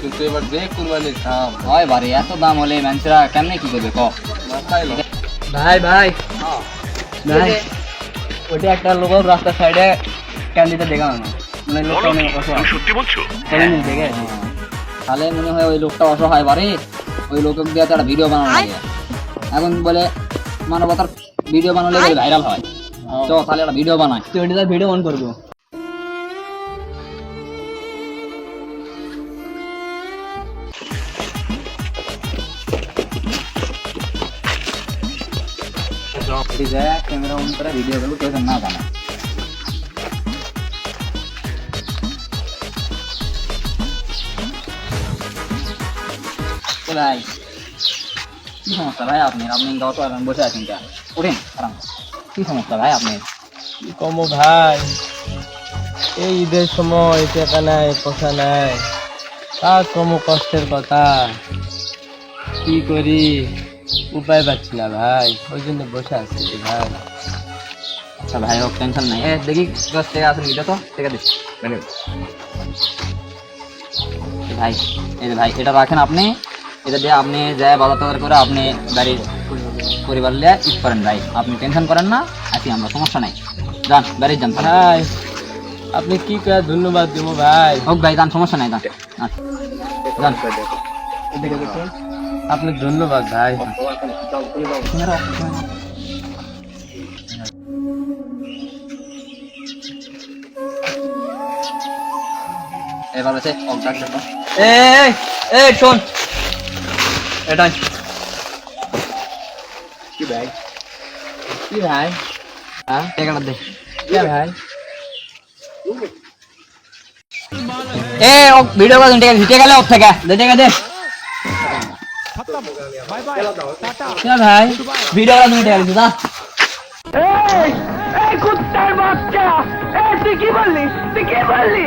কিন্তু এবার যে কুরবানির দাম। হয় বারে এত দাম হলে মানুষরা কেমনে কি করবে ক? ভাই ভাই। ভাই ওটা একটা লোক রাস্তার সাইডে ক্যান্ডিতে দেখা হয় না মানে লোকটা অনেক অসহায়। সত্যি বলছো? দেখে তাহলে মনে হয় ওই লোকটা অসহায় বারে ওই লোক দিয়ে তো একটা ভিডিও বানানো লাগে। এখন বলে মানবতার ভিডিও বানালে ভাইরাল হয়। তো তাহলে একটা ভিডিও বানায় তো ওইটা ভিডিও অন করব। করব কেউ যেন না বানায় তো ভাই কি সমস্যা ভাই আপনি? আপনি গত এখন বসে আছেন কেন? উঠেন আরাম কি সমস্যা ভাই আপনি? কি কমো ভাই? এই ঈদের সময়, টাকা নাই, পয়সা নাই। তার কম কষ্টের কথা? কি করি? উপায় পাচ্ছি না ভাই ওই জন্য বসে আছি ভাই। আচ্ছা ভাই হোক টেনশন নাই। দেখি দশ টাকা আছে এটা তো টাকা দিস। ভাই এই যে ভাই এটা রাখেন আপনি এটা দিয়ে আপনি যায় বাজার টাজার করে আপনি গাড়ির পরিবার লিয়ে ঈদ করেন ভাই। আপনি টেনশন করেন না আছি আমরা সমস্যা নাই। যান গাড়ির যান। ভাই আপনি কি করে ধন্যবাদ দিব ভাই? হোক ভাই যান সমস্যা নাই যান। আচ্ছা। যান আপনি ধন্যবাদ ভাই। এবার হচ্ছে কন্ট্রাক্ট এই এই শোন। এটাই কি ভাই? কি ভাই? হ্যাঁ? টাকাটা দে? কি ভাই? এ ও ভিডিও করে টাকা দিতে গেলে ওর থেকে। দে টাকা দে। ভাই। তুমি এই এই কুত্তার বাচ্চা। এই তুই কি বললি? তুই কি বললি?